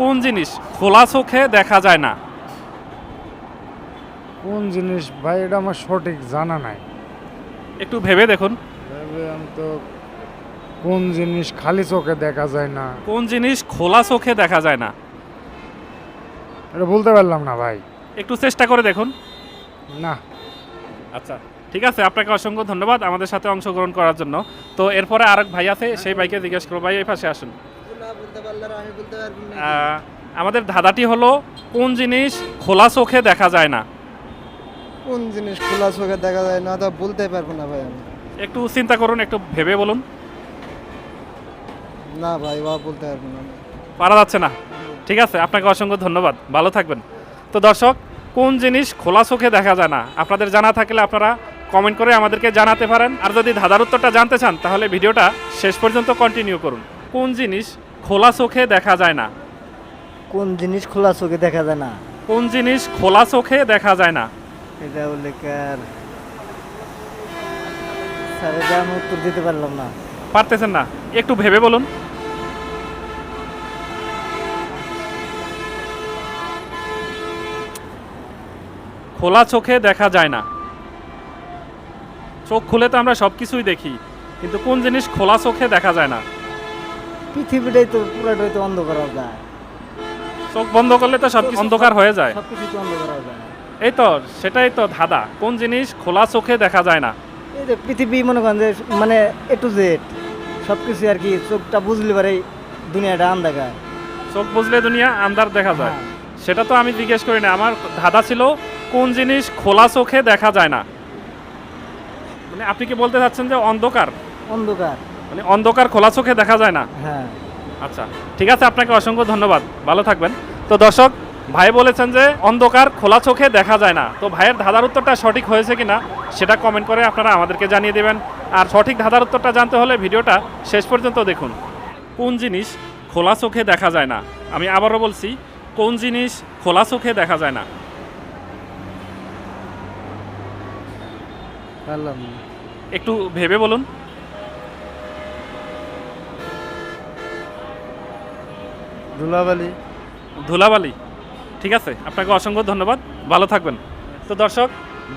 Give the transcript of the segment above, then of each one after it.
কোন জিনিস খোলা চোখে দেখা যায় না? কোন জিনিস? ভাই এটা আমার সঠিক জানা নাই। একটু ভেবে দেখুন। আমি তো কোন জিনিস খালি চোখে দেখা যায় না। কোন জিনিস খোলা চোখে দেখা যায় না? এটা বলতে পারলাম না ভাই। একটু চেষ্টা করে দেখুন। না। আচ্ছা ঠিক আছে আপনাকে অসংখ্য ধন্যবাদ আমাদের সাথে অংশগ্রহণ করার জন্য। তো এরপরে আরেক ভাই আছে সেই ভাইকে জিজ্ঞেস করব ভাই এই পাশে আসুন। আমাদের ধাঁধাটি হলো কোন জিনিস খোলা চোখে দেখা যায় না? কোন জিনিস খোলা চোখে দেখা যায় না তা বলতে পারব না ভাই আমি। একটু চিন্তা করুন একটু ভেবে বলুন। না ভাই বা বলতে পারব না। পারা যাচ্ছে না। ঠিক আছে আপনাকে অসংখ্য ধন্যবাদ। ভালো থাকবেন। তো দর্শক কোন জিনিস খোলা চোখে দেখা যায় না? আপনাদের জানা থাকলে আপনারা কমেন্ট করে আমাদেরকে জানাতে পারেন। আর যদি ধাঁধার উত্তরটা জানতে চান তাহলে ভিডিওটা শেষ পর্যন্ত কন্টিনিউ করুন। কোন জিনিস খোলা চোখে দেখা যায় না। কোন জিনিস খোলা চোখে দেখা যায় না? কোন জিনিস খোলা চোখে দেখা যায় না। এটা কার স্যার এটা আমি উত্তর দিতে পারলাম না। পারতেছেন না। একটু ভেবে বলুন। খোলা চোখে দেখা যায় না। চোখ খুলে তো আমরা সব কিছুই দেখি কিন্তু কোন জিনিস খোলা চোখে দেখা যায় না? পৃথিবীটাই তো পুরাটাই তো অন্ধকার হয়ে যায়। চোখ বন্ধ করলে তো সব কিছু অন্ধকার হয়ে যায়। সব কিছু অন্ধকার হয়ে যায়। এই তো সেটাই তো ধাঁধা। কোন জিনিস খোলা চোখে দেখা যায় না। এই যে পৃথিবী মনে করেন যে মানে এ টু জেড সব কিছু আর কি চোখটা বুঝলে পারে দুনিয়াটা আন্দাকার চোখ বুঝলে দুনিয়া আন্দার দেখা যায়। হ্যাঁ। সেটা তো আমি জিজ্ঞেস করি না। আমার ধাঁধা ছিল কোন জিনিস খোলা চোখে দেখা যায় না? মানে আপনি কি বলতে চাচ্ছেন যে অন্ধকার? অন্ধকার। মানে অন্ধকার খোলা চোখে দেখা যায় না। হ্যাঁ। আচ্ছা ঠিক আছে আপনাকে অসংখ্য ধন্যবাদ। ভালো থাকবেন। তো দর্শক ভাই বলেছেন যে অন্ধকার খোলা চোখে দেখা যায় না। তো ভাইয়ের ধাঁধার উত্তরটা সঠিক হয়েছে কি না সেটা কমেন্ট করে আপনারা আমাদেরকে জানিয়ে দেবেন। আর সঠিক ধাঁধার উত্তরটা জানতে হলে ভিডিওটা শেষ পর্যন্ত দেখুন। কোন জিনিস খোলা চোখে দেখা যায় না? আমি আবারও বলছি কোন জিনিস খোলা চোখে দেখা যায় না? একটু ভেবে বলুন। ধুলাবালি। ধুলাবালি। ঠিক আছে আপনাকে অসংখ্য ধন্যবাদ ভালো থাকবেন। তো দর্শক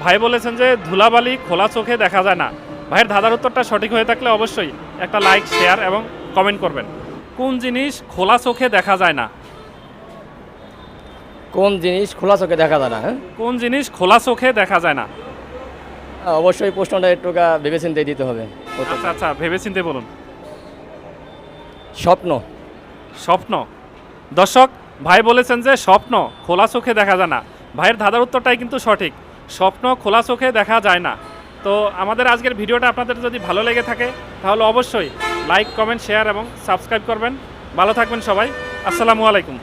ভাই বলেছেন যে ধুলাবালি খোলা চোখে দেখা যায় না। ভাইয়ের ধাঁধার উত্তরটা সঠিক হয়ে থাকলে অবশ্যই একটা লাইক শেয়ার এবং কমেন্ট করবেন। কোন জিনিস খোলা চোখে দেখা যায় না? কোন জিনিস খোলা চোখে দেখা যায় না হ্যাঁ? কোন জিনিস খোলা চোখে দেখা যায় না? অবশ্যই প্রশ্নটা একটু ভেবে চিন্তে দিতে হবে। আচ্ছা আচ্ছা ভেবেচিন্তে বলুন। স্বপ্ন। স্বপ্ন? দর্শক, ভাই বলেছেন যে স্বপ্ন খোলা চোখে দেখা যায় না। ভাইয়ের ধাঁধার উত্তরটাই কিন্তু সঠিক। স্বপ্ন খোলা চোখে দেখা যায় না। তো আমাদের আজকের ভিডিওটা আপনাদের যদি ভালো লেগে থাকে, তাহলে অবশ্যই লাইক কমেন্ট শেয়ার এবং সাবস্ক্রাইব করবেন। ভালো থাকবেন সবাই। আসসালামু আলাইকুম।